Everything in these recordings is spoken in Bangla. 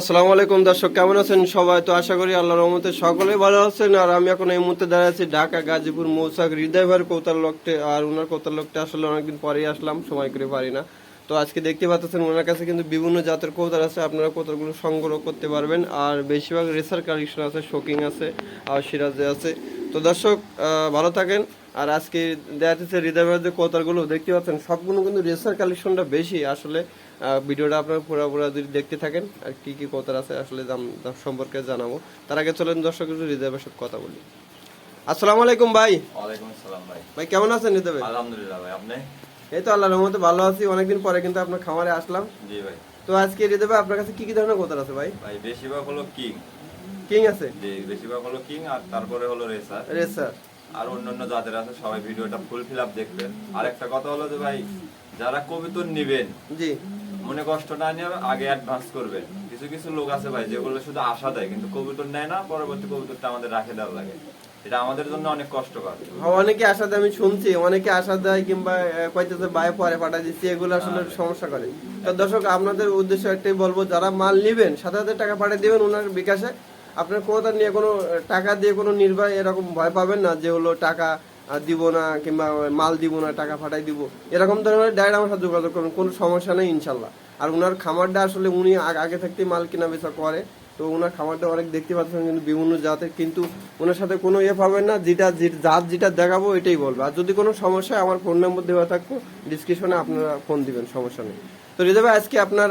আসসালামু আলাইকুম দর্শক, কেমন আছেন সবাই? তো আশা করি আল্লাহর রহমতে সকলে ভালো আছেন। আর আমি এখন এই মুহূর্তে দাঁড়িয়ে আছি ঢাকা, গাজীপুর, মৌসাক, হৃদয় ভাইয়ের কৌতার লোকটে আর ওনার কৌতার লোকটা আসলে অনেকদিন পরেই আসলাম, সময় করে পারি না। তো আজকে দেখতে পাচ্ছেন ওনার কাছে কিন্তু বিভিন্ন জাতের কৌতার আছে, আপনারা কৌতারগুলো সংগ্রহ করতে পারবেন। আর বেশিরভাগ রেসার কালেকশন আছে শোকিং আছে, আর সিরাজে আছে। তো দর্শক ভালো থাকেন। আর আজকে দেখা যাচ্ছে হৃদয় ভাইয়ের যে কৌতারগুলো দেখতে পাচ্ছেন সবগুলো কিন্তু রেসার কালেকশনটা বেশি। আসলে ভিডিওটা আপনারা পুরো পুরো যদি দেখতে থাকেন আর কি কি কথা আছে আসলে দাম দাম সম্পর্কে জানাব। তার আগে চলেন দর্শক একটু হৃদয়ের সাথে কথা বলি। আসসালামু আলাইকুম ভাই। ওয়ালাইকুম আসসালাম ভাই। ভাই কেমন আছেন ভাই আলহামদুলিল্লাহ ভাই আপনি? এই তো আল্লাহর রহমতে ভালো আছি। অনেকদিন পরে কিন্তু আপনার খামারে আসলাম। জি ভাই। তো আজকে ভাই আপনার কাছে কি কি ধরনের কথা আছে ভাই? ভাই বেশিরভাগ হলো কিং। কিং আছে? জি বেশিরভাগ হলো কিং আর তারপরে হলো রেসার। রেসার। আর অন্যান্য জাতের আছে সবাই ভিডিওটা ফুল ফিল আপ দেখবেন। আর একটা কথা হলো যে ভাই যারা কবিতর নিবেন জি। মনে কষ্ট না নিয়ে আগে অ্যাডভান্স করবেন কিছু কিছু লোক আছে ভাই যেগুলো শুধু আশা দেয় কিন্তু কবিতর নেয় না পরবর্তী কবিতরটা আমাদের রাখে দেওয়া লাগে। এটা আমাদের জন্য অনেক কষ্টকর। হ্যাঁ, অনেকে আশা দেয় আমি শুনছি অনেকে আশা দেয় কিংবা কইতেছে বায়ে পরে পাঠা দিচ্ছি এগুলো আসলে সমস্যা করে। তো দর্শক আপনাদের উদ্দেশ্য একটাই বলব যারা মাল নিবেন সাত হাজার টাকা পাঠিয়ে দিবেন ওনার বিকাশে আপনার কোথা নিয়ে কোনো টাকা দিয়ে কোনো নির্ভয় এরকম ভয় পাবেন না যে হলো টাকা দিব না কিংবা মাল দিব না টাকা পাঠাই দিব। এরকম ধরনের ডাইরেক্ট আমার সাথে যোগাযোগ করুন কোনো সমস্যা নেই ইনশাল্লাহ। আর ওনার খামারটা আসলে উনি আগে থাকতেই মাল কেনা বেচা করে তো ওনার খামারটা অনেক দেখতে পাচ্ছেন কিন্তু বিভিন্ন জাতের কিন্তু ওনার সাথে কোনো ইয়ে পাবেন না যেটা জাত যেটা দেখাবো এটাই বলব। আর যদি কোনো সমস্যা আমার ফোন নম্বর দেওয়া থাকব ডিসক্রিপশনে আপনারা ফোন দিবেন সমস্যা নেই। তো হৃদয় ভাই আজকে আপনার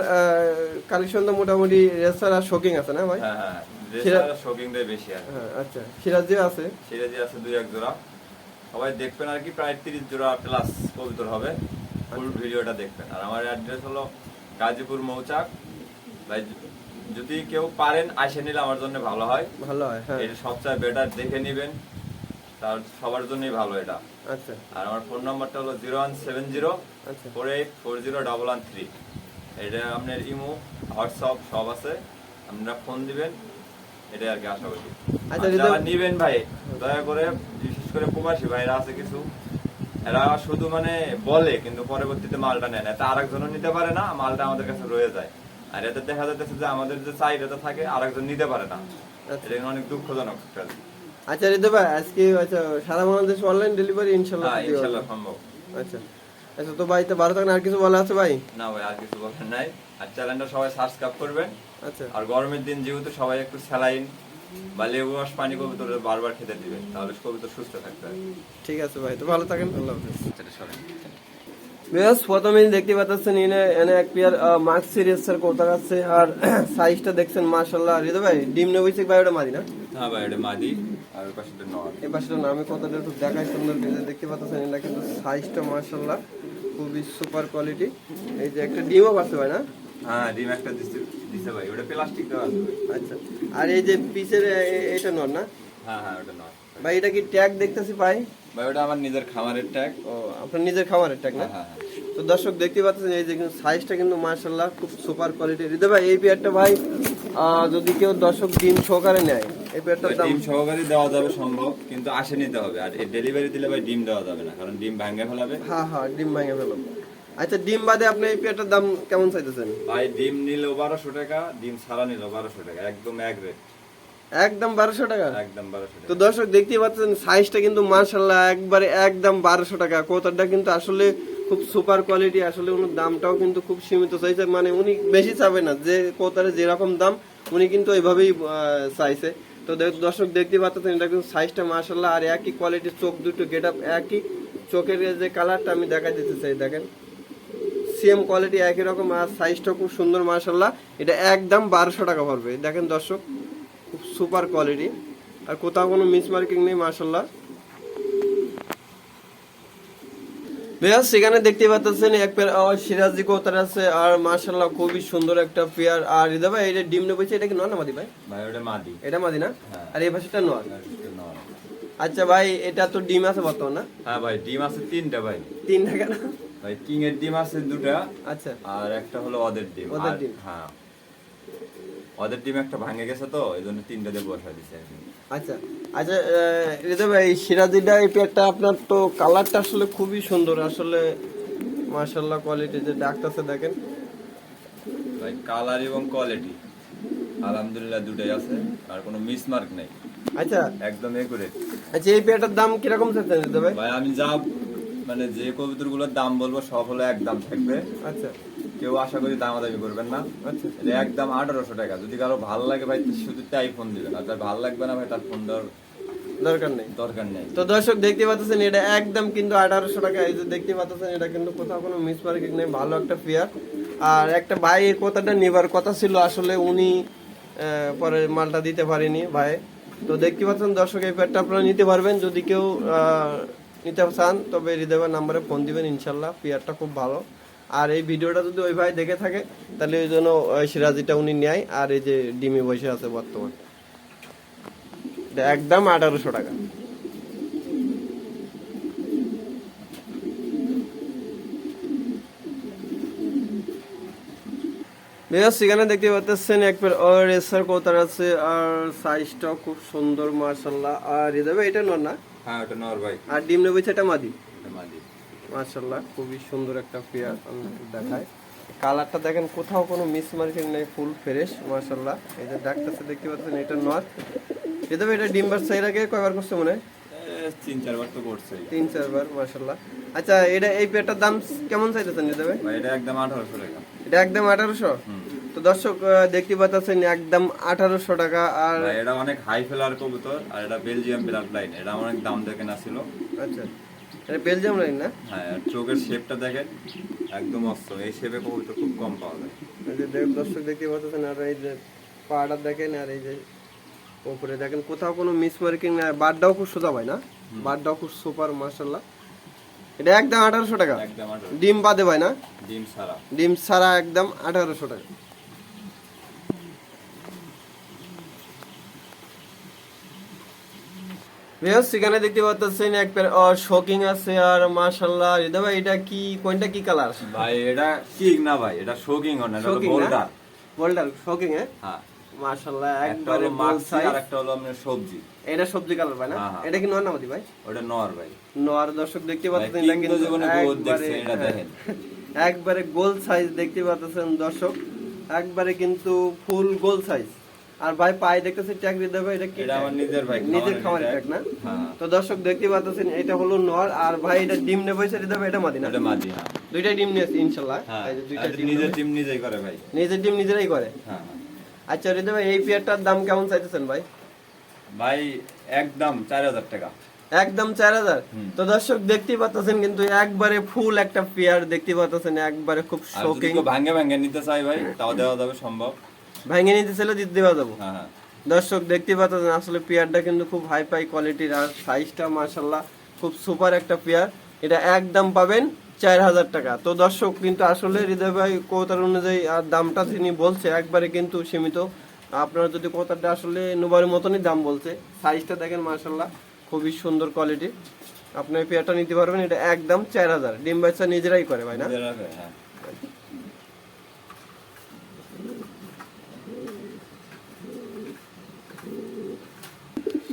কালেকশন তো মোটামুটি রেসার আর শোকিং আছে না ভাই? হ্যাঁ হ্যাঁ বেশি হ্যাঁ আচ্ছা সিরাজিও আছে। সিরাজি আছে দুই এক জোড়া। সবাই দেখবেন আর কি প্রায় তিরিশ জোড়া প্লাস কবিতর হবে। ফুল ভিডিওটা দেখবেন। আর আমার অ্যাড্রেস হলো গাজীপুর মৌচাক। ভাই যদি কেউ পারেন আসে নিলে আমার জন্য ভালো হয়। ভালো হয় হ্যাঁ। এটা সবচেয়ে বেটার দেখে নিবেন। তার সবার জন্যই ভালো এটা। আচ্ছা। আর আমার ফোন নাম্বারটা হলো zero one seven zero four eight four zero double one three এটা আপনার ইমো হোয়াটসঅ্যাপ সব আছে। আপনারা ফোন দিবেন। এটাই আর কি আশা করি। আচ্ছা, নিবেন ভাই দয়া করে করে প্রবাসী ভাইরা আছে কিছু এরা শুধু মানে বলে কিন্তু পরবর্তীতে মালটা নেয় না। তা আরেকজনও নিতে পারে না মালটা আমাদের কাছে রয়ে যায়। আর এতে দেখা যাচ্ছে যে আমাদের যে চাহিদাটা থাকে আরেকজন নিতে পারে না। আচ্ছা। এটা অনেক দুঃখজনক একটা আচ্ছা হৃদয় ভাই আজকে আচ্ছা সারা বাংলাদেশ অনলাইন ডেলিভারি ইনশাল্লাহ। ইনশাল্লাহ সম্ভব। আচ্ছা। আচ্ছা তো ভাই তো ভালো থাকেন আর কিছু বলা আছে ভাই? না ভাই আর কিছু বলার নাই। আর চ্যানেলটা সবাই সাবস্ক্রাইব করবেন। আচ্ছা। আর গরমের দিন যেহেতু সবাই একটু স্যালাইন বা লেবু রস পানি কবিতর বারবার খেতে দিবেন তাহলে কবিতর সুস্থ থাকতে ঠিক আছে ভাই তো ভালো থাকেন আল্লাহ হাফেজ। বেশ প্রথমে দেখতে পাচ্ছেন এনে এনে এক পেয়ার মার্ক সিরিয়াসের কোথাও আছে আর সাইজটা দেখছেন মাশাল্লাহ হৃদয় ভাই ডিম নেবইছে ভাই ওটা মারি না? হ্যাঁ ভাই এটা মাদি আর ওই পাশে নর। এই পাশটা নামে কথাটা একটু দেখাই সুন্দর করে দেখতে পাচ্ছেন এটা কিন্তু সাইজটা মাশাল্লাহ খুবই সুপার কোয়ালিটি এই যে একটা ডিমও পাচ্ছে ভাই না? হ্যাঁ ডিম একটা দিছে দিছে ভাই ওটা প্লাস্টিক দেওয়া আছে আচ্ছা আর এই যে পিসের এটা নর না? হ্যাঁ হ্যাঁ ওটা নর। ভাই এটা কি ট্যাগ দেখতেছি পাই? ভাই ওটা আমার নিজের খামারের ট্যাগ। ও আপনার নিজের খামারের ট্যাগ না? হ্যাঁ তো দর্শক দেখতে পাচ্ছেন এই যে সাইজটা কিন্তু মার্শাল্লাহ খুব সুপার কোয়ালিটির হৃদয় ভাই এই পেয়ারটা ভাই যদি কেউ দর্শক ডিম সহকারে নেয় এই পেয়ারটার দাম ডিম সহকারে দেওয়া যাবে সম্ভব কিন্তু আসে নিতে হবে। আর ডেলিভারি দিলে ভাই ডিম দেওয়া যাবে না কারণ ডিম ভাঙে ফেলাবে। হ্যাঁ হ্যাঁ ডিম ভেঙে ফেলো আচ্ছা ডিম বাদে আপনি এই পেয়ারটার দাম কেমন চাইতেছেন? ভাই ডিম নিলেও বারোশো টাকা ডিম ছাড়া নিলেও বারোশো টাকা একদম এক রেট একদম বারোশো টাকা? একদম বারোশো তো দর্শক দেখতেই পাচ্ছেন সাইজটা কিন্তু মার্শাল্লাহ একবারে একদম বারোশো টাকা। কোতারটা কিন্তু আসলে খুব সুপার কোয়ালিটি আসলে ওনার দামটাও কিন্তু খুব সীমিত চাইছে মানে উনি বেশি চাবে না যে কোতারে যেরকম দাম উনি কিন্তু এইভাবেই চাইছে। তো দেখ- দর্শক দেখতে পাচ্ছেন এটা কিন্তু সাইজটা মার্শাল্লাহ আর একই কোয়ালিটির চোখ দুটো গেট আপ একই। চোখের যে কালারটা আমি দেখাই দিতে চাই দেখেন। সেম কোয়ালিটি একই রকম আর সাইজটা খুব সুন্দর মার্শাল্লাহ এটা একদম বারোশো টাকা পড়বে। দেখেন দর্শক খুব সুপার কোয়ালিটি আর কোথাও কোনো মিস মার্কিং নেই মার্শাল্লাহ বেশ সেখানে দেখতে পাচ্ছেন এক পেয়ার আবার সিরাজি কোতার আছে আর মার্শাল্লাহ খুবই সুন্দর একটা পেয়ার আর হৃদয় ভাই এটা ডিম নেবেছে এটা কি নয় না মাদি ভাই? ভাই ওটা মাদি। এটা মাদি না? হ্যাঁ। আর এই পাশেটা নয়। আচ্ছা ভাই এটা তো ডিম আছে বর্তমান না? হ্যাঁ ভাই ডিম আছে তিনটা ভাই। তিনটা টাকা না ভাই কিং এর ডিম আছে দুটা আচ্ছা। আর একটা হলো ওদের ডিম। ওদের ডিম। হ্যাঁ। ওদের ডিম একটা ভাঙে গেছে তো এই জন্য তিনটা দিয়ে বসা দিছে আচ্ছা। আচ্ছা হৃদয় ভাই সিরাজিটা এই পেয়ারটা আপনার তো কালারটা আসলে খুবই সুন্দর আসলে মার্শাল্লাহ কোয়ালিটি যে ডাকতেছে দেখেন। ভাই কালার এবং কোয়ালিটি আলহামদুলিল্লাহ দুটাই আছে আর কোনো মিস মার্ক নেই। আচ্ছা। একদম একুরেট আচ্ছা এই পেয়ারটার দাম কীরকম চাচ্ছেন দিতে ভাই? ভাই আমি যা মানে যে কবিতরগুলোর দাম বলব সব হলো একদম থাকবে। আচ্ছা। কেউ আশা করি দামাদামি করবেন না। আচ্ছা। এটা একদম আঠারোশো টাকা। যদি কারও ভালো লাগে ভাই শুধু তাই ফোন দিবেন। আর যার ভালো লাগবে না ভাই তার ফোন দেওয়ার দরকার নেই। দরকার নেই। তো দর্শক দেখতে পাচ্ছেন এটা একদম কিন্তু আঠারোশো টাকা। এই যে দেখতে পাচ্ছেন এটা কিন্তু কোথাও কোনো মিস মার্কেট নেই। ভালো একটা পেয়ার আর একটা ভাই এই কথাটা নেবার কথা ছিল আসলে উনি পরে মালটা দিতে পারেনি ভাই। তো দেখতে পাচ্ছেন দর্শক এই পেয়ারটা আপনারা নিতে পারবেন। যদি কেউ নিতে চান, তবে হৃদয় নাম্বারে ফোন দিবেন, ইনশাল্লাহ। পেয়ারটা খুব ভালো। আর এই ভিডিওটা যদি ওই ভাই দেখে থাকে, তাহলে ওই জন্য সিরাজিটা উনি নেয়, আর এই যে ডিমি বসে আছে বর্তমান। একদম আঠারোশো টাকা। সেখানে দেখতে পাচ্ছেন এক পেয়ার আর কোতার আছে, আর সাইজটাও খুব সুন্দর মার্শাল্লাহ আর এটা নর না? হ্যাঁ ওটা নর ভাই। আর ডিম নেবে এটা মাদি। মাদি। খুবই সুন্দর একটা পেয়ার দেখায় কালারটা দেখেন কোথাও কোনো মিস মার্কিং নেই ফুল ফ্রেশ মার্শাল্লাহ এই যে ডাকতেছে দেখতে পাচ্ছেন এটা নর। ভাই এটা ডিম বার সাইড আগে কয়বার করছে মনে হয়? তিন চারবার তো করছে তিন চারবার মার্শাল্লাহ আচ্ছা এটা এই পেয়ারটার দাম কেমন চাইতেছেন হৃদয় ভাই এটা একদম আঠারোশো টাকা। এটা একদম আঠারোশো? হুম। তো দর্শক দেখতে পাচ্ছেন একদম আঠারোশো টাকা আর এটা অনেক হাই ফেলার কবুতর আর এটা বেলজিয়াম ব্লাড লাইন এটা অনেক দাম দেখে না ছিল। আচ্ছা এটা বেলজিয়াম লাইন না? হ্যাঁ আর চোখের শেপটা দেখেন একদম অস্ত। এই শেপে কবুতর খুব কম পাওয়া যায়। এই যে দেখ- দর্শক দেখতে পাচ্ছেন আর এই যে পাহাড়টা দেখেন আর এই যে উপরে দেখেন কোথাও কোনো মিস মার্কিং না বারটাও খুব সোজা ভাই না? বারটাও খুব সুপার মার্শাল্লাহ এটা একদম আঠারোশো টাকা। ডিম বাদে ভাই না? ডিম সারা ডিম ছাড়া একদম আঠারোশো টাকা। ভিউয়ার্স, সেখানে দেখতে পাচ্ছেন এক পেয়ার শোকিং আছে আর মাশাল্লাহ হৃদয় ভাই এটা কি কোনটা কি কালার ভাই এটা কিং না ভাই এটা শোকিং না এটা গোল্ডার গোল্ডার শোকিং হ্যাঁ? একটা একবারে আর একটা হলো আপনার সবজি। এটা সবজি কালার ভাই না? হ্যাঁ, হ্যাঁ। এটা কি নয় নামাদি ভাই? ওটা নর ভাই। নোয়ার দর্শক দেখতে পাচ্ছেন এটা কিন্তু জীবনে গোল একবারে এটা দেখেন। একবারে গোল সাইজ দেখতে পাচ্ছেন দর্শক। একবারে কিন্তু ফুল গোল সাইজ আর ভাই পায়ে দেখতেছি ট্যাগ এটা কি এটা আমার নিজের ভাই নিজের খামারের খামারের ট্যাগ না? হ্যাঁ। তো দর্শক দেখতে পাচ্ছেন এটা হলো নর আর ভাই এটা ডিম নেবে সেটা দেবে এটা মাদি না? এটা মাদি হ্যাঁ। দুইটাই ডিম নিয়েছে হ্যাঁ এই দুইটা ডিম নিজের নেবে। নিজেই করে ভাই। নিজের ডিম নিজেরাই করে? হ্যাঁ। আচ্ছা রিদে ভাই এই পেয়ারটার দাম কেমন চাইতেছেন ভাই? ভাই একদম চার হাজার টাকা। একদম চার হাজার? তো দর্শক দেখতেই পাচ্ছেন কিন্তু একবারে ফুল একটা পেয়ার দেখতে পাচ্ছেন একবারে খুব শোকিং কেউ ভাঙ্গে ভাঙ্গে নিতে চাই ভাই তাও দেওয়া যাবে সম্ভব। ভেঙে নিতে চাইলে দিতে যাব। হ্যাঁ হ্যাঁ। দর্শক দেখতে পাচ্ছেন আসলে পেয়ারটা কিন্তু খুব হাই ফাই কোয়ালিটির আর সাইজটা মার্শাল্লাহ খুব সুপার একটা পেয়ার। এটা একদম পাবেন চার হাজার টাকা। তো দর্শক কিন্তু আসলে হৃদয় ভাই কৌতার অনুযায়ী আর দামটা তিনি বলছে একবারে কিন্তু সীমিত। আপনারা যদি কৌতারটা আসলে নোবারের মতনই দাম বলছে সাইজটা দেখেন মার্শাল্লাহ খুবই সুন্দর কোয়ালিটি আপনি পেয়ারটা নিতে পারবেন এটা একদম চার হাজার। ডিম বাচ্চা নিজেরাই করে ভাই না?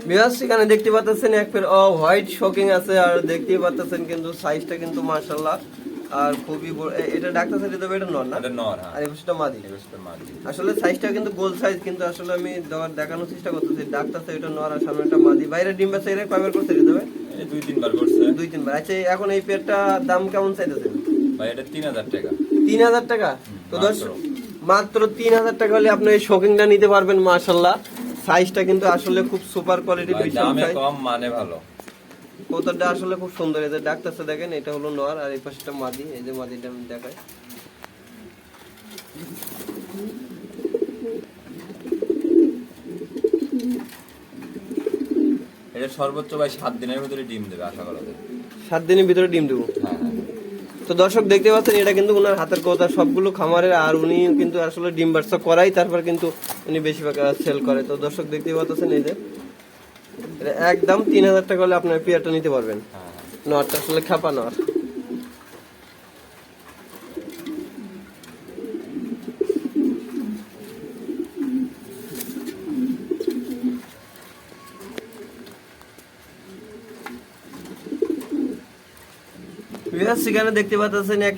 বিহার সেখানে দেখতে পাচ্ছেন এক পের হোয়াইট শোকিং আছে আর দেখতে পাচ্ছেন কিন্তু সাইজটা কিন্তু মার্শাল্লাহ আর খুবই এটা ডাক্তার সাইডে দেবে এটা নর না? এটা নর হ্যাঁ। আর পাশটা মাদি। আসলে সাইজটা কিন্তু গোল সাইজ কিন্তু আসলে আমি দেখানোর চেষ্টা করতেছি ডাক্তার সাইড এটা নর আর সামনে একটা মাদি। বাইরে ডিম বাচ্চা এরা কয়বার দিতে হবে এই দুই তিনবার করছে। দুই তিনবার। আচ্ছা এখন এই পেয়ারটা দাম কেমন চাইতেছেন ভাই এটা তিন হাজার টাকা। তিন হাজার টাকা? তো মাত্র। দর্শক মাত্র। তিন হাজার টাকা হলে আপনি এই শোকিংটা নিতে পারবেন মার্শাল্লাহ সাইজটা কিন্তু আসলে খুব সুপার কোয়ালিটি বিশাল সাইজ কম মানে ভালো। কৌতারটা আসলে খুব সুন্দর। এই যে ডাক্তারটা দেখেন এটা হলো নর আর এই পাশটা মাদি। এই যে মাদিটা আমি দেখাই। এটা সর্বোচ্চ ভাই সাত দিনের ভিতরে ডিম দেবে আশা করা যায়। সাত দিনের ভিতরে ডিম দেবো। তো দর্শক দেখতে পাচ্ছেন এটা কিন্তু ওনার হাতের কথা সবগুলো খামারের আর উনি কিন্তু আসলে ডিম বাচ্চা করাই তারপর কিন্তু উনি বেশিরভাগ সেল করে। তো দর্শক দেখতে পাচ্ছেন এই যে এটা একদম তিন হাজার টাকা হলে আপনার পেয়ারটা নিতে পারবেন। নটটা হ্যাঁ। নরটা আসলে খাপা নর সেখানে দেখতে পাচ্ছেন এক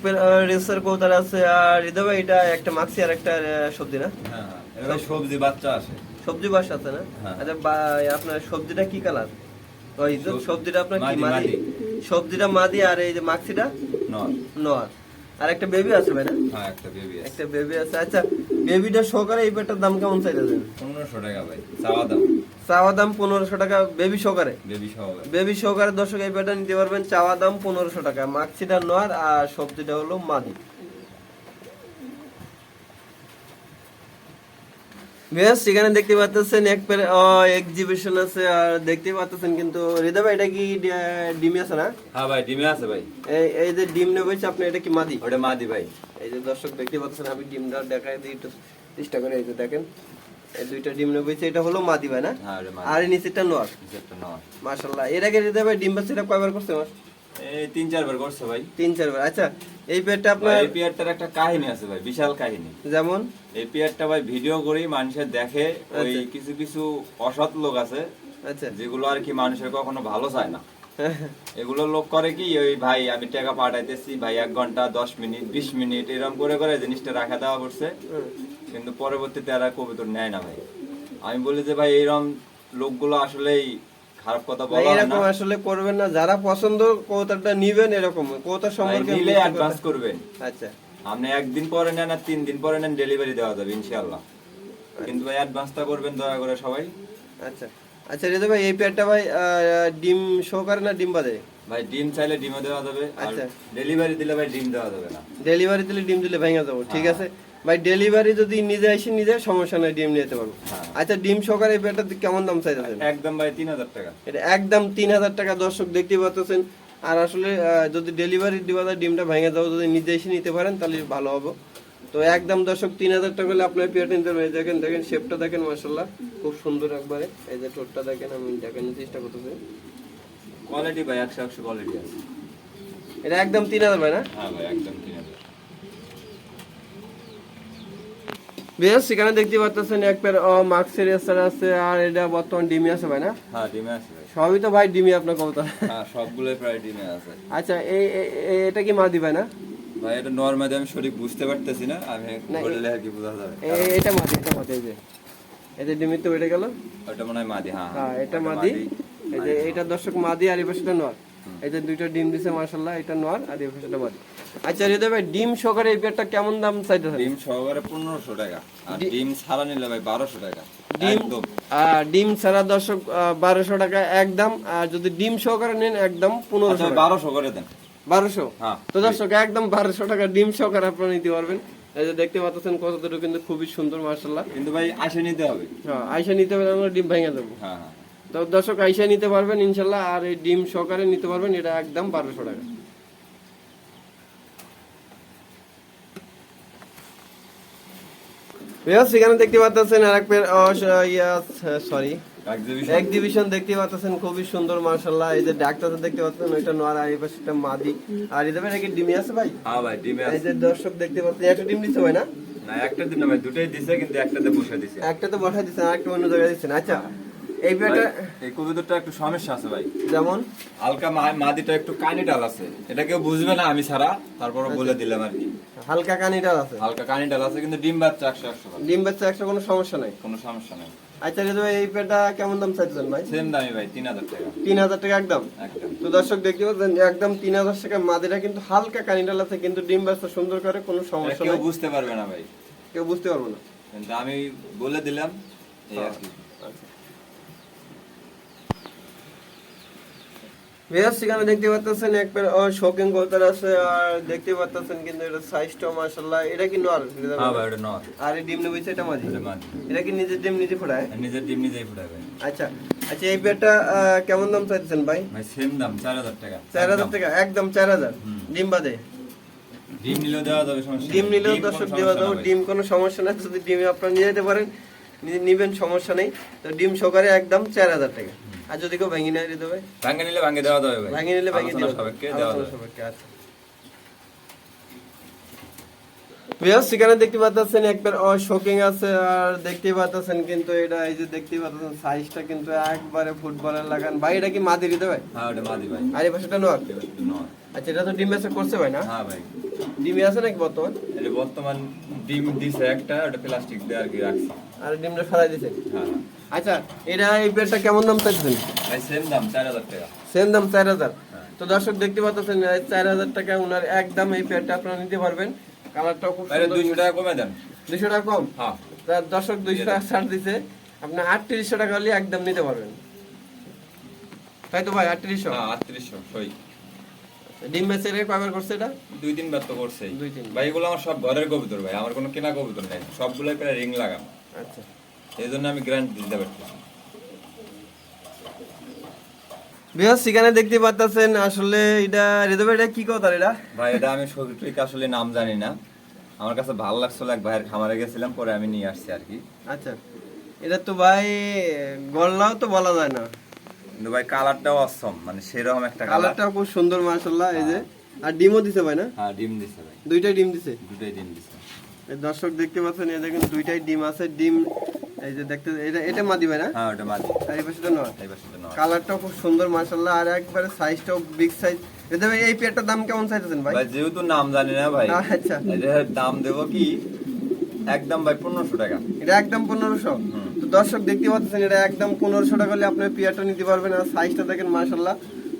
রেসার কৌতার আছে আর ভাই এটা একটা মাক্সি আর একটা সবজি না? হ্যাঁ হ্যাঁ সবজি বাচ্চা আসে সবজি বাস আছে না? হ্যাঁ। আচ্ছা আপনার সবজিটা কি কালার? ওই সবজিটা আপনার কি মাদি। সবজিটা মাদি আর এই যে মাক্সিটা? নর। আর একটা বেবি আছে ভাই না? হ্যাঁ একটা বেবি আছে। একটা বেবি আছে। আচ্ছা বেবিটা সহকারে এই পেটার দাম কেমন চাইতেছেন? পনেরোশো টাকা ভাই চাওয়া দাম। চাওয়া দাম পনেরোশো টাকা বেবি সহকারে বেবি সহকারে দর্শক এই নিতে পারবেন চাওয়া দাম পনেরোশো টাকা। মাক্সিটা আর সবজিটা হলো মাদি। বেশ সেখানে দেখতে পাচ্ছেন এক এক্সিবিশন আছে আর দেখতে পাচ্ছেন কিন্তু হৃদয় ভাই এটা কি ডিম আছে না? হ্যাঁ ভাই ডিমে আছে ভাই। এই এই যে ডিম নেবে আপনি এটা কি মাদি? ওটা মাদি ভাই। এই যে দর্শক দেখতে পাচ্ছেন আমি ডিমটা দেখাই দিই একটু চেষ্টা করে এই যে দেখেন। এই দুইটা ডিম নেবে এটা হলো মাদি ভাই না? হ্যাঁ আর এই নিচেরটা নর। এর আগে ভাই ডিম বাচ্চাটা কয়বার করছে মাস এই তিন চারবার করছে ভাই। তিন চারবার। আচ্ছা এই ভাই, আপনার এই পেয়ারটার একটা কাহিনী আছে ভাই বিশাল কাহিনী। যেমন? এই পেয়ারটা ভাই ভিডিও করি মানুষের দেখে ওই আচ্ছা। কিছু কিছু অসৎ লোক আছে আচ্ছা। যেগুলো আর কি মানুষের কখনো ভালো চায় না। এগুলো লোক করে কি ওই ভাই আমি টাকা পাঠাইতেছি ভাই এক ঘণ্টা দশ মিনিট বিশ মিনিট এরকম করে করে জিনিসটা রাখা দেওয়া করছে। কিন্তু পরবর্তীতে আর কবিতর নেয় না ভাই। আমি বলি যে ভাই এইরকম লোকগুলো আসলেই খারাপ কথা বলা এরকম আসলে করবেন না। যারা পছন্দ কৌতাটা নিবেন এরকম ভাই, সম্পর্কে নিলে অ্যাডভান্স করবেন। আচ্ছা। আপনি একদিন পরে নেন আর তিন দিন পরে নেন ডেলিভারি দেওয়া যাবে ইনশাআল্লাহ। কিন্তু ভাই অ্যাডভান্সটা করবেন দয়া করে সবাই। আচ্ছা। আচ্ছা রেজা ভাই এই পেয়ারটা ভাই ডিম সহকারে না ডিম বাদে? ভাই ডিম চাইলে ডিমও দেওয়া যাবে আর আচ্ছা। ডেলিভারি দিলে ভাই ডিম দেওয়া যাবে না। ডেলিভারি দিলে ডিম দিলে ভেঙে যাব ঠিক আছে? ভাই ডেলিভারি যদি নিজে এসে নিজে সমস্যা নাই ডিম নিতে পারব। হ্যাঁ। আচ্ছা ডিম সহকারে এই পেয়ারটা কেমন দাম চাইতেছেন? একদম ভাই তিন হাজার টাকা। এটা একদম তিন হাজার টাকা দর্শক দেখতে পাচ্ছেন। আর আসলে যদি ডেলিভারি দিবা যায় ডিমটা ভেঙে যাও যদি নিজে এসে নিতে পারেন তাহলে ভালো হবে। তো একদম দর্শক তিন হাজার টাকা হলে আপনার পেয়ারটা নিতে পারেন। দেখেন দেখেন শেপটা দেখেন মাসাল্লাহ খুব সুন্দর একবারে। এই যে ঠোঁটটা দেখেন আমি দেখানোর চেষ্টা করতেছি। কোয়ালিটি ভাই একশো একশো কোয়ালিটি আছে। এটা একদম তিন হাজার ভাই না? হ্যাঁ ভাই একদম তিন হাজার। বেশ সেখানে দেখতে পাচ্ছেন এক পেয়ার এসার আছে আর এটা বর্তমান ডিমি আছে ভাই না? হ্যাঁ ডিমে আছে সবই তো ভাই ডিমি আপনার কবুতর। হ্যাঁ সবগুলোই প্রায় ডিমে আছে। আচ্ছা এই- এটা কি মাদি ভাই না? ভাই এটা নর্মালি আমি সঠিক বুঝতে পারতেছি না আমি বললে আর কি বোঝা যাবে? এটা মাদি এটা মাদি যে। এই যে ডিমি তো উঠে গেল। ওটা মনে হয় মাদি হ্যাঁ। হ্যাঁ এটা মাদি। এই যে এটা দর্শক মাদি আর এই পাশেটা নোয়ার এই যে দুইটা ডিম দিছে মাশাল্লাহ এটা নোয়ার আর এই পাশেটা মাদি। আচ্ছা হৃদয় ভাই ডিম সহকারে এই পেয়ারটা কেমন দাম চাইতেছেন? ডিম সহকারে পনেরোশো টাকা আর ডিম ছাড়া নিলে ভাই বারোশো টাকা। ডিম ডিম ছাড়া দর্শক বারোশো টাকা একদম আর যদি ডিম সহকারে নেন একদম পনেরোশো আচ্ছা বারোশো করে দেন। বারোশো? হ্যাঁ। তো দর্শক একদম বারোশো টাকা ডিম সহকারে আপনারা নিতে পারবেন। এই যে দেখতে পাচ্ছেন কতটুকু কিন্তু খুবই সুন্দর মার্শাল্লাহ কিন্তু ভাই আসে নিতে হবে। হ্যাঁ আইসা নিতে পারবেন আমরা ডিম ভেঙে দেবো। হ্যাঁ হ্যাঁ। তো দর্শক আইসা নিতে পারবেন ইনশাল্লাহ আর এই ডিম সহকারে নিতে পারবেন এটা একদম বারোশো টাকা। সেখানে দেখতে পাচ্ছেন আর এক সরি এক্সিবিশন দেখতে পাচ্ছেন খুবই সুন্দর মার্শাল্লাহ এই যে ডাক্তার দেখতে পাচ্ছেন ওইটা নোয়ার আর এই পাশে একটা মাদি। আর নাকি ডিমি আছে ভাই? হ্যাঁ ভাই ডিমে এই যে দর্শক দেখতে পাচ্ছেন একটা ডিম ভাই না? না একটা দিন না ভাই দুটোই দিছে কিন্তু একটাতে বসে দিছে। একটা তো বসাই দিচ্ছেন আর একটা অন্য জায়গায় আচ্ছা এই এই একটু সমস্যা আছে ভাই। যেমন? হালকা মাদিটা একটু কানি ডাল আছে। এটা কেউ বুঝবে না আমি ছাড়া তারপরে আচ্ছা। বলে দিলাম আর কি। হালকা কানি ডাল আছে? হালকা কানি ডাল আছে কিন্তু ডিম বাচ্চা একশো একশো ডিম বাচ্চা একটা কোনো সমস্যা নাই? কোনো সমস্যা নেই। আচ্ছা এই কেমন দাম চাইছেন ভাই? সেম দামি ভাই তিন হাজার টাকা। তিন হাজার টাকা একদম? তো দর্শক দেখতে পাচ্ছেন একদম তিন হাজার টাকা মাদিরা কিন্তু হালকা কানিটাল আছে কিন্তু ডিম বাচ্চা সুন্দর করে কোনো সমস্যা কেউ বুঝতে পারবে না ভাই। কেউ বুঝতে পারব না। আমি বলে দিলাম এই আর কি। বেশ সেখানে দেখতে পাচ্ছেন এক পেয়ার শোকিং আছে আর দেখতে পাচ্ছেন কিন্তু এটা সাইজটা মাশাআল্লাহ এটা কি নর হ্যাঁ ভাই ওটা নর আর ডিম এটা মাঝি এটা কি নিজের ডিম নিজে আর নিজের ডিম নিজেই ভাই। আচ্ছা আচ্ছা এই পেয়ারটা কেমন দাম চাইছেন ভাই? ভাই সেম দাম চার হাজার টাকা। চার হাজার একদম। টাকা একদম চার হাজার। হুম। ডিম বাদে? ডিম নিলেও দেওয়া যাবে সমস্যা ডিম নিলেও দর্শক দেওয়া যাবে না ডিম কোনো সমস্যা নাই যদি ডিমে আপনারা নিয়ে যেতে পারেন নিবেন সমস্যা নেই। তো ডিম সহকারে একদম চার হাজার টাকা। আর যদি কেউ ভেঙে নেয় নিলে দেওয়া যাবে ভাই ভেঙে নিলে ভেঙে দেওয়া সবাইকে দেওয়া যাবে সাপেক্ষে, আচ্ছা। সেখানে দেখতে পাচ্ছেন একবার শোকিং আছে আর দেখতে পাচ্ছেন কিন্তু এটা এই যে দেখতে পাচ্ছেন সাইজটা কিন্তু একবারে ফুটবলের লাগান। ভাই এটা কি মাদি দিতে ভাই হ্যাঁ মাদি ভাই। আর এই পাশেটা নোয়ার নর। আচ্ছা এটা তো ডিম করছে ভাই না? হ্যাঁ ভাই। ডিমে আছে নাকি বর্তমান? এটা বর্তমান ডিম দিছে একটা ওটা প্লাস্টিক দিয়ে আর কি রাখছি। আর ডিমটা ফেলাই দিছে? হ্যাঁ। আচ্ছা এটা এই পেয়ারটা কেমন দাম চাইছেন সেম দাম চার হাজার টাকা। সেম দাম চার হাজার? হ্যাঁ। তো দর্শক দেখতে পাচ্ছেন চার হাজার টাকা ওনার একদম এই পেয়ারটা আপনারা নিতে পারবেন। কালারটাও খুব দুইশো টাকা কমে দেন। দুশো টাকা কম? হ্যাঁ। দর্শক দুইশো টাকা ছাড় দিছে। আপনি আটত্রিশশো টাকা হলে একদম নিতে পারবেন। তাই তো ভাই আটত্রিশশো? হ্যাঁ আটত্রিশশো সই। ডিম বেচে রে কয়বার করছে এটা? দুই তিন বার তো করছেই। দুই তিন। ভাই এগুলো আমার সব ঘরের কবুতর ভাই। আমার কোনো কেনা কবুতর নাই। সবগুলো প্রায় রিং লাগানো। আচ্ছা। এই জন্য আমি গ্যারান্টি দিতে পারতেছি বৃহৎ সেখানে দেখতে পাচ্ছেন আসলে এটা রেদবে এটা কি কথা এটা? ভাই এটা আমি সঠিক আসলে নাম জানি না। আমার কাছে ভালো লাগছিল এক ভাইয়ের খামারে গেছিলাম পরে আমি নিয়ে আসছি আর কি। আচ্ছা। এটা তো ভাই গল্লাও তো বলা যায় না। কিন্তু ভাই কালারটাও অসম মানে সেরকম একটা কালার। কালারটাও খুব সুন্দর মাশাল্লাহ এই যে। আর ডিমও দিছে ভাই না? হ্যাঁ ডিম দিছে ভাই। দুইটাই ডিম দিছে? দুটোই ডিম দিছে। এই দর্শক দেখতে পাচ্ছেন এই দেখেন দুইটাই ডিম আছে। ডিম এই যে দেখতে এটা এটা মাদি ভাই না? হ্যাঁ ওটা মাদি। আর এই পাশে তো নয়। এই পাশে নয়। কালারটাও খুব সুন্দর মাশাল্লাহ আর একবারে সাইজটাও বিগ সাইজ এটা ভাই এই পেয়ারটার দাম কেমন চাইতেছেন ভাই? ভাই যেহেতু নাম জানি না ভাই আচ্ছা। এটার দাম দেবো কি? একদম ভাই পনেরোশো টাকা। এটা একদম পনেরোশো? হুম। দর্শক দেখতে পাচ্ছেন এটা একদম পনেরোশো টাকা হলে আপনি পেয়ারটা নিতে পারবেন। আর সাইজটা দেখেন মাশাল্লাহ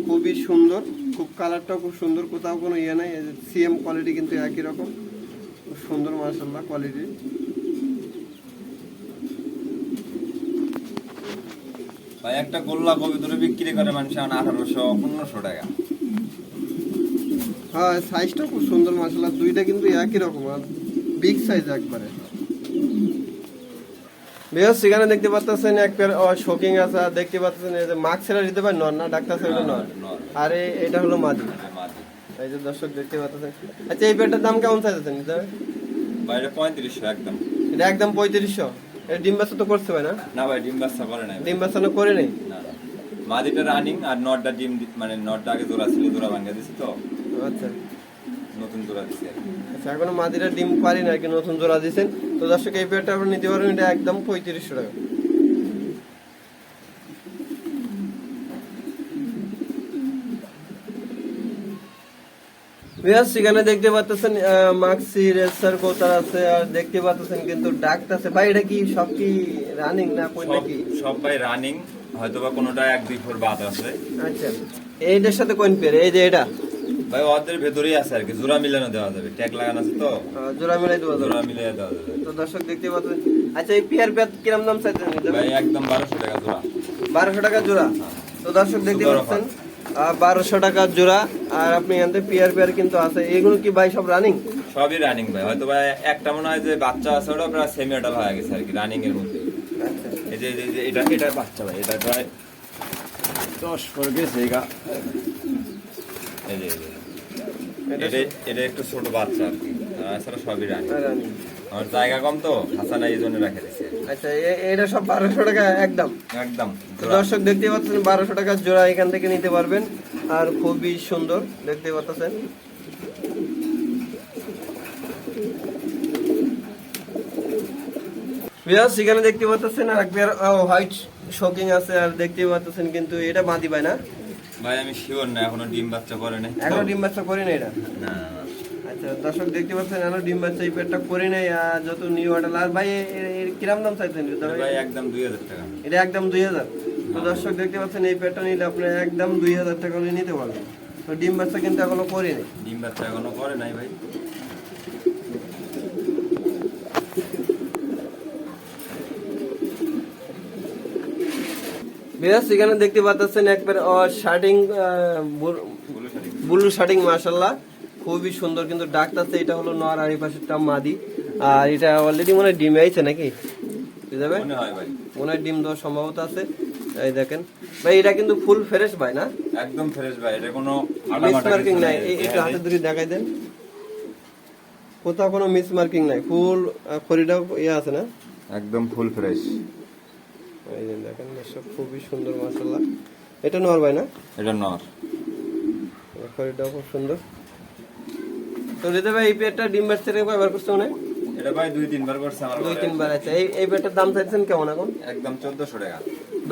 খুবই সুন্দর। খুব কালারটাও খুব সুন্দর কোথাও কোনো ইয়ে নাই। সিএম কোয়ালিটি কিন্তু একই রকম। খুব সুন্দর মাশাল্লাহ কোয়ালিটি ভাই একটা গোল্লা কবিতরে বিক্রি করে মানুষ এখন আঠারোশো পনেরোশো টাকা। হ্যাঁ সাইজটাও খুব সুন্দর মাশাল্লাহ দুইটা কিন্তু একই রকম আর বিগ সাইজ একবারে। বেশ সেখানে দেখতে পাচ্ছেন এক পেয়ার শোকিং আছে আর দেখতে পাচ্ছেন এই যে মাস্ক ছেড়ে দিতে পারেন নর না ডাক্তার ছেড়ে নর। আর এটা হলো মাদি। এটা এই যে দর্শক দেখতে পাচ্ছেন আচ্ছা এই পেয়ারটার দাম কেমন ভাই এটা পঁয়ত্রিশশো একদম। এটা একদম পঁয়ত্রিশশো। এটা ডিম বাচ্চা তো করছে ভাই না? না ভাই ডিম বাচ্চা করে নাই। ডিম বাচ্চানো করে নেই? না মাদিটা রানিং আর নটটা ডিম মানে নটটা আগে জোড়া ছিল জোড়া ভাঙ্গা দিছি তো। আচ্ছা। নতুন জোড়া কি। আচ্ছা এখনও মাদিরা ডিম পারি না কি নতুন জোড়া তো দর্শক এই পেয়ারটা আপনি নিতে পারবেন এটা একদম পঁয়ত্রিশশো টাকা। সেখানে দেখতে পাচ্ছেন মাক্সি রেসার কোতার আছে আর দেখতে পাচ্ছেন কিন্তু ডাক্ত আছে। ভাই এটা কি সব কি রানিং না কোনটা সব কি সব ভাই রানিং হয়তো বা কোনোটা এক দুই ফোর বাদ আছে। আচ্ছা এইটার সাথে কোন পেয়ার এই যে এটা। ভাই ওদের ভেতরেই আছে আর কি। জোড়া মিলানো দেওয়া যাবে। ট্যাগ লাগানো আছে তো? জোড়া মিলাই দেবো জোড়া মিলিয়ে দেওয়া যাবে। তো দর্শক দেখতে পাচ্ছেন। আচ্ছা এই পেয়ার পেয়ার কিরম দাম চাইছেন? ভাই একদম বারোশো টাকা জোড়া। বারোশো টাকা জোড়া। তো দর্শক দেখতে পাচ্ছেন বারোশো টাকা জোড়া। আর আপনি এখান পেয়ার পেয়ার কিন্তু আছে। এগুলো কি ভাই সব রানিং সবই রানিং ভাই। হয়তো ভাই একটা মনে হয় যে বাচ্চা আছে ওটা প্রায় সেমি অডাল হয়ে গেছে আর কি রানিং এর মধ্যে। এই যে এই যে- এটা এটা বাচ্চা ভাই এটা প্রায় দশ পর গেছে এই যে এই যে। এটা এটা একটু ছোট বাচ্চা। আর কি আর এছাড়া সবই রানিং। রানিং। আমার জায়গা কম তো হাসানা এই জন্য রেখে আচ্ছা এটা সব বারোশো টাকা একদম। একদম দর্শক দেখতে পাচ্ছেন বারোশো টাকা জোড়া এখান থেকে নিতে পারবেন। আর খুবই সুন্দর দেখতে পাচ্ছেন। বিয়াস সেখানে দেখতে পাচ্ছেন আর এক হোয়াইট শোকিং আছে আর দেখতে পাচ্ছেন কিন্তু এটা বাঁধি পায় না। ভাই আমি শিওর না এখনও ডিম বাচ্চা করে নাই। এখনও ডিম বাচ্চা করে না এটা না। আচ্ছা দর্শক দেখতে পাচ্ছেন এখনও ডিম বাচ্চা এই পেটটা করে নাই আর যত নিউ অর্ডার আর ভাই এর কিরাম দাম চাইছেন? ভাই? একদম দুই হাজার টাকা। এটা একদম দুই হাজার। তো দর্শক দেখতে পাচ্ছেন এই পেটটা নিলে আপনি একদম দুই হাজার টাকা নিতে পারবেন। তো ডিম বাচ্চা কিন্তু এখনও করিনি ডিম বাচ্চা এখনও করে নাই ভাই। বিরাজ এখানে দেখতে পাচ্ছেন একবার শার্টিং বলো শার্টিং মার্শাল্লাহ খুবই সুন্দর কিন্তু ডাকতেছে এটা হলো নর আর এই পাশেরটা মাদি। আর এটা অলরেডি মনে হয় ডিমে আইছে নাকি? যাবে মনে হয় ডিম দেওয়ার সম্ভবত আছে। এই দেখেন। ভাই এটা কিন্তু ফুল ফ্রেশ ভাই না? একদম ফ্রেশ ভাই এটা কোনো মিস মার্কিং নাই। একটু হাতে ধরে দেখাই দেন। কোথাও কোনো মিস মার্কিং নাই। ফুল খড়িটাও ইয়ে আছে না? একদম ফুল ফ্রেশ এই যে দেখেন সব খুবই সুন্দর মাসাল্লাহ এটা নর ভাই না? এটা নর। খড়িটাও খুব সুন্দর। তো রিদে ভাই এই পেয়ারটা ডিম বাচ্চা করছে মনে? এটা ভাই দুই তিনবার করছে আমার দুই তিনবার আছে। এই এই পেয়ারটার দাম চাইছেন কেমন এখন? একদম চোদ্দশো টাকা।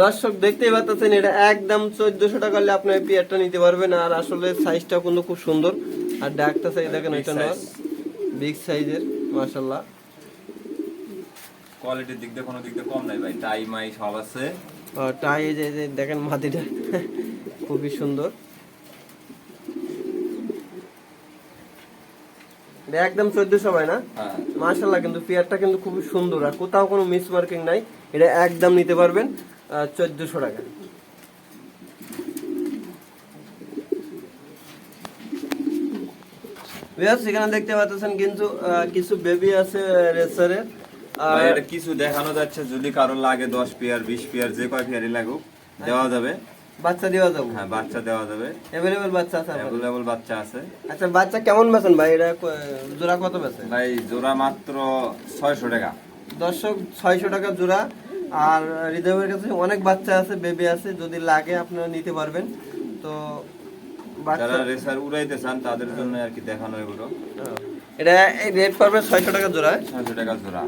দর্শক দেখতেই পাচ্ছেন এটা একদম চোদ্দশো টাকা হলে আপনি এই পেয়ারটা নিতে পারবেন। আর আসলে সাইজটাও কিন্তু খুব সুন্দর। আর ডাকটা সাইজ দেখেন এটা নর। size। বিগ সাইজের মাসাল্লাহ কোয়ালিটির দিক দিয়ে কোনো দিক দিয়ে কম নাই ভাই। টাই মাই সব আছে। টাই যে দেখেন মাটিটা। খুবই সুন্দর। একদম চোদ্দশো ভাই না? হ্যাঁ। মার্শাল্লাহ কিন্তু পেয়ারটা কিন্তু খুবই সুন্দর। আর কোথাও কোনো মিস মার্কিং নাই। এটা একদম নিতে পারবেন চোদ্দশো টাকা। এখানে দেখতে পাচ্ছেন কিন্তু কিছু বেবি আছে রেসারের এটা কিছু দেখানো যাচ্ছে যদি কারও লাগে দশ পেয়ার বিশ পেয়ার যে কয় পেয়ারই লাগুক দেওয়া যাবে। বাচ্চা দেওয়া যাব? হ্যাঁ বাচ্চা দেওয়া যাবে। অ্যাভেলেবেল বাচ্চা আছে? অ্যাভেলেবল বাচ্চা আছে। আচ্ছা বাচ্চা কেমন বেছেন ভাই? এটা জোড়া কত বেছেন ভাই জোড়া মাত্র ছয়শো টাকা। দর্শক ছয়শো টাকা জোড়া। আর হৃদয়ের কাছে অনেক বাচ্চা আছে বেবি আছে যদি লাগে আপনারা নিতে পারবেন। তো যারা রেসার উড়াইতে চান তাদের জন্য আর কি দেখানো এগুলো। এটা এই রেট পড়বে ছয়শো টাকা জোড়া। ছয়শো টাকা জোড়া।